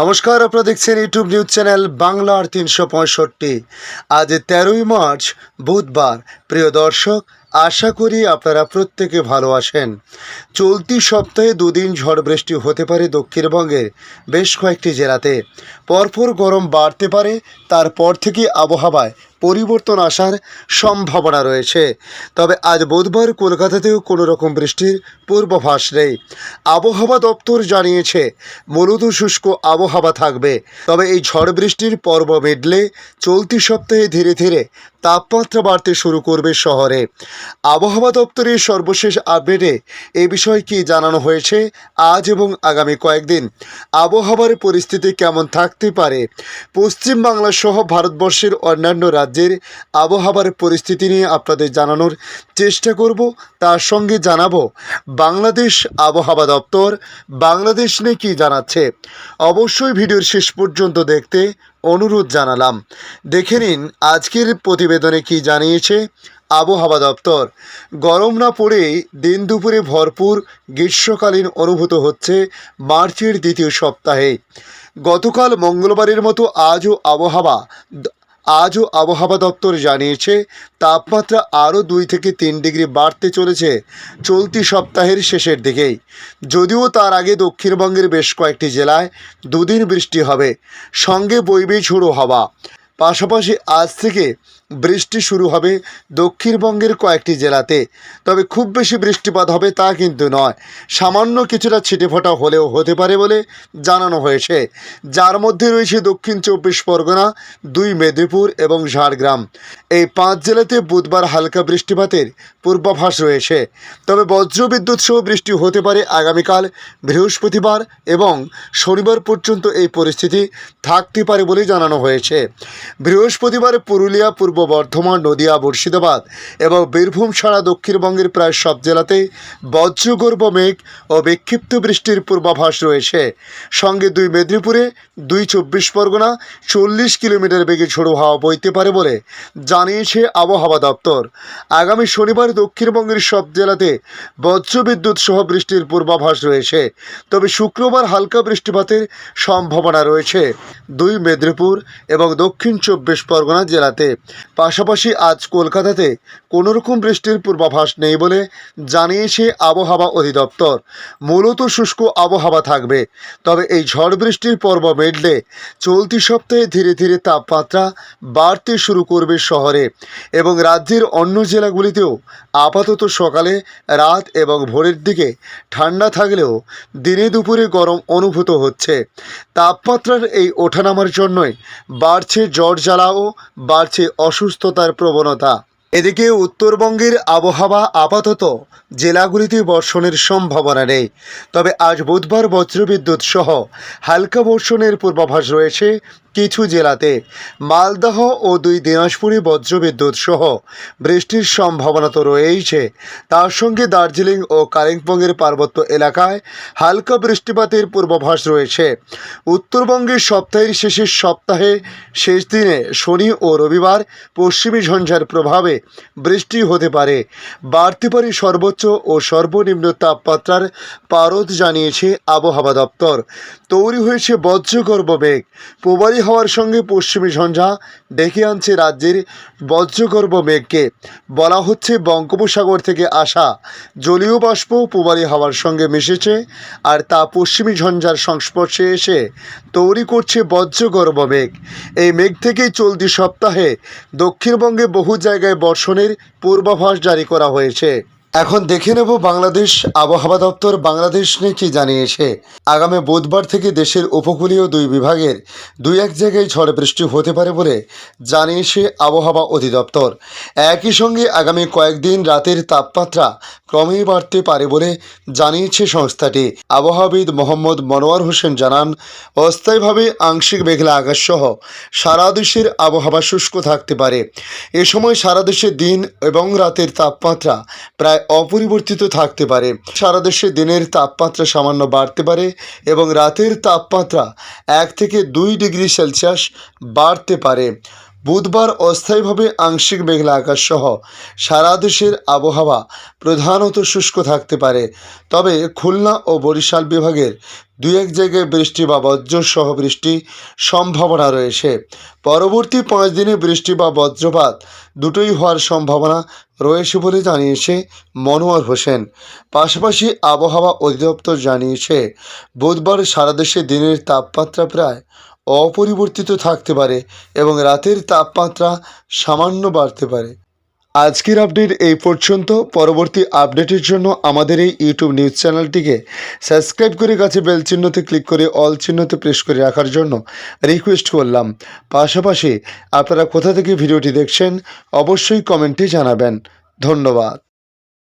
নমস্কার, আপনারা দেখছেন ইউটিউব নিউজ চ্যানেল বাংলার তিনশো পঁয়ষট্টি। আজ তেরোই মার্চ, বুধবার। প্রিয় দর্শক আশা করি আপনারা প্রত্যেকে ভালো আছেন। চলতি সপ্তাহে দুদিন ঝড় বৃষ্টি হতে পারে দক্ষিণবঙ্গের বেশ কয়েকটি জেলাতে। পরপর গরম বাড়তে পারে, তারপর থেকে আবহাওয়ায় পরিবর্তন আসার সম্ভাবনা রয়েছে। তবে আজ বুধবার কলকাতাতেও কোনো রকম বৃষ্টির পূর্বাভাস নেই। আবহাওয়া দপ্তর জানিয়েছে, মূলত শুষ্ক আবহাওয়া থাকবে। তবে এই ঝড় বৃষ্টির পর্ব মিটলে চলতি সপ্তাহে ধীরে ধীরে তাপমাত্রা বাড়তে শুরু করবে শহরে। আবহাওয়া দপ্তরের সর্বশেষ আপডেটে এ বিষয়ে কি জানানো হয়েছে আজ এবং আগামী কয়েকদিন? আবহাওয়ার পরিস্থিতি কেমন থাকতে পারে? পশ্চিমবাংলা সহ ভারতবর্ষের অন্যান্য রাজ্যের আবহাওয়ার পরিস্থিতি নিয়ে আপনাদের জানানোর চেষ্টা করব। তার সঙ্গে জানাব, বাংলাদেশ আবহাওয়া দপ্তর বাংলাদেশ নিয়ে কী জানাচ্ছে? অবশ্যই ভিডিওর শেষ পর্যন্ত দেখতে অনুরোধ জানালাম। দেখে নিন আজকের প্রতিবেদনে কি জানিয়েছে আবহাওয়া দপ্তর। গরম না পড়েই দিন দুপুরে ভরপুর গ্রীষ্মকালীন অনুভূত হচ্ছে মার্চের দ্বিতীয় সপ্তাহে। গতকাল মঙ্গলবারের মতো আজও আবহাওয়া আজও আবহাওয়া দপ্তর জানিয়েছে, তাপমাত্রা আরও দুই থেকে তিন ডিগ্রি বাড়তে চলেছে চলতি সপ্তাহের শেষের দিকেই। যদিও তার আগে দক্ষিণবঙ্গের বেশ কয়েকটি জেলায় দুদিন বৃষ্টি হবে, সঙ্গে বইবে ঝুড়ো হওয়া। পাশাপাশি আজ থেকে বৃষ্টি শুরু হবে দক্ষিণবঙ্গের কয়েকটি জেলাতে। তবে খুব বেশি বৃষ্টিপাত হবে তা কিন্তু নয়। সামান্য কিছুটা ছিটেফোঁটা হলেও হতে পারে বলে জানানো হয়েছে। যার মধ্যে রয়েছে দক্ষিণ চব্বিশ পরগনা, দুই মেদিনীপুর এবং ঝাড়গ্রাম। এই পাঁচ জেলাতে বুধবার হালকা বৃষ্টিপাতের পূর্বাভাস রয়েছে। তবে বজ্রবিদ্যুৎ সহ বৃষ্টি হতে পারে আগামীকাল, বৃহস্পতিবার এবং শনিবার পর্যন্ত এই পরিস্থিতি থাকতে পারে বলে জানানো হয়েছে। বৃহস্পতিবার পুরুলিয়া, পূর্ব বর্ধমান, নদিয়া, মুর্শিদাবাদ এবং বীরভূম ছাড়া দক্ষিণবঙ্গের প্রায় সব জেলাতে বজ্রগর্ভ মেঘ ও বিক্ষিপ্ত বৃষ্টির পূর্বাভাস রয়েছে। সঙ্গে দুই মেদিনীপুরে দুই চব্বিশ পরগনা, চল্লিশ কিলোমিটার বেগে ঝোড়ো হাওয়া বইতে পারে বলে জানিয়েছে আবহাওয়া দপ্তর। আগামী শনিবার দক্ষিণবঙ্গের সব জেলাতে বজ্রবিদ্যুৎ সহ বৃষ্টির পূর্বাভাস রয়েছে, তবে শুক্রবার হালকা বৃষ্টিপাতের সম্ভাবনা রয়েছে। দুই মেদিনীপুর এবং দক্ষিণ চব্বিশ পরগনা জেলাতে পাশাপাশি আজ কলকাতাতে কোনো রকম বৃষ্টির পূর্বাভাস নেই বলে জানিয়েছে আবহাওয়া অধিদপ্তর। মূলত শুষ্ক আবহাওয়া থাকবে। তবে এই ঝড় বৃষ্টির পর্ব মেটলে চলতি সপ্তাহে ধীরে ধীরে তাপমাত্রা বাড়তে শুরু করবে শহরে এবং রাজ্যের অন্য জেলাগুলিতেও আপাতত সকালে রাত এবং ভোরের দিকে ঠান্ডা থাকলেও দিনে দুপুরে গরম অনুভূত হচ্ছে। তাপমাত্রার এই ওঠানামার জন্যই বাড়ছে জ্বর জ্বালা ও বাড়ছে অসুস্থতার প্রবণতা। এদিকে উত্তরবঙ্গের আবহাওয়া আপাতত জেলাগুলিতে বর্ষণের সম্ভাবনা নেই। তবে আজ বুধবার বজ্রবিদ্যুৎ সহ হালকা বর্ষণের পূর্বাভাস রয়েছে। কিছু জেলাতে মালদহ ও দুই দিনাজপুরে বজ্রবিদ্যুৎ সহ বৃষ্টির সম্ভাবনা তো রয়েইছে। তার সঙ্গে দার্জিলিং ও কালিম্পংয়ের পার্বত্য এলাকায় হালকা বৃষ্টিপাতের পূর্বাভাস রয়েছে। উত্তরবঙ্গের সপ্তাহের শেষের সপ্তাহে শেষ দিনে শনি ও রবিবার পশ্চিমী ঝঞ্ঝার প্রভাবে বৃষ্টি হতে পারে। বাড়তে পারে সর্বোচ্চ ও সর্বনিম্ন তাপমাত্রার পারদ জানিয়েছে আবহাওয়া দপ্তর। তৈরি হয়েছে বজ্রগর্ভ মেঘ। প্রবালী হওয়ার সঙ্গে পশ্চিমী ঝঞ্ঝা ডেকে আনছে রাজ্যের বজ্রগর্ভ মেঘকে। বলা হচ্ছে বঙ্গোপসাগর থেকে আসা জলীয় বাষ্প প্রবালী হাওয়ার সঙ্গে মিশেছে আর তা পশ্চিমী ঝঞ্ঝার সংস্পর্শে এসে তৈরি করছে বজ্রগর্ভ মেঘ। এই মেঘ থেকেই চলতি সপ্তাহে দক্ষিণবঙ্গে বহু জায়গায় বর্ষণের পূর্বাভাস জারি করা হয়েছে। এখন দেখে নেব বাংলাদেশ আবহাওয়া দপ্তর বাংলাদেশ নিয়ে কি জানিয়েছে। আগামী বুধবার থেকে দেশের উপকূলীয় দুই বিভাগের দুই এক জায়গায় ঝড় বৃষ্টি হতে পারে বলে জানিয়েছে আবহাওয়া অধিদপ্তর। একই সঙ্গে আগামী কয়েকদিন রাতের তাপমাত্রা ক্রমেই বাড়তে পারে বলে জানিয়েছে সংস্থাটি। আবহাওয়াবিদ মোহাম্মদ মনোয়ার হোসেন জানান, অস্থায়ীভাবে আংশিক মেঘলা আকাশ সহ সারা দেশের আবহাওয়া শুষ্ক থাকতে পারে। এ সময় সারা দেশে দিন এবং রাতের তাপমাত্রা প্রায় অপরিবর্তিত থাকতে পারে। সারা দেশে দিনের তাপমাত্রা সামান্য বাড়তে পারে এবং রাতের তাপমাত্রা এক থেকে দুই ডিগ্রি সেলসিয়াস বাড়তে পারে। বুধবার অস্থায়ীভাবে আংশিক মেঘলা আকাশ সহ সারা দেশের আবহাওয়া প্রধানত শুষ্ক থাকতে পারে। তবে খুলনা ও বরিশাল বিভাগের দুই এক জায়গায় বৃষ্টি বা বজ্রসহ বৃষ্টি সম্ভাবনা রয়েছে। পরবর্তী পাঁচ দিনে বৃষ্টি বা বজ্রপাত দুটোই হওয়ার সম্ভাবনা রয়েছে বলে জানিয়েছে মনোয়ার হোসেন। পাশাপাশি আবহাওয়া অধিদপ্তর জানিয়েছে, বুধবার সারা দেশে দিনের তাপমাত্রা প্রায় অপরিবর্তিত থাকতে পারে এবং রাতের তাপমাত্রা সামান্য বাড়তে পারে। আজকের আপডেট এই পর্যন্ত। পরবর্তী আপডেটের জন্য আমাদের এই ইউটিউব নিউজ চ্যানেলটিকে সাবস্ক্রাইব করে কাছে বেল চিহ্নতে ক্লিক করে অল চিহ্নতে প্রেস করে রাখার জন্য রিকোয়েস্ট করলাম। পাশাপাশি আপনারা কোথা থেকে ভিডিওটি দেখছেন অবশ্যই কমেন্টে জানাবেন। ধন্যবাদ।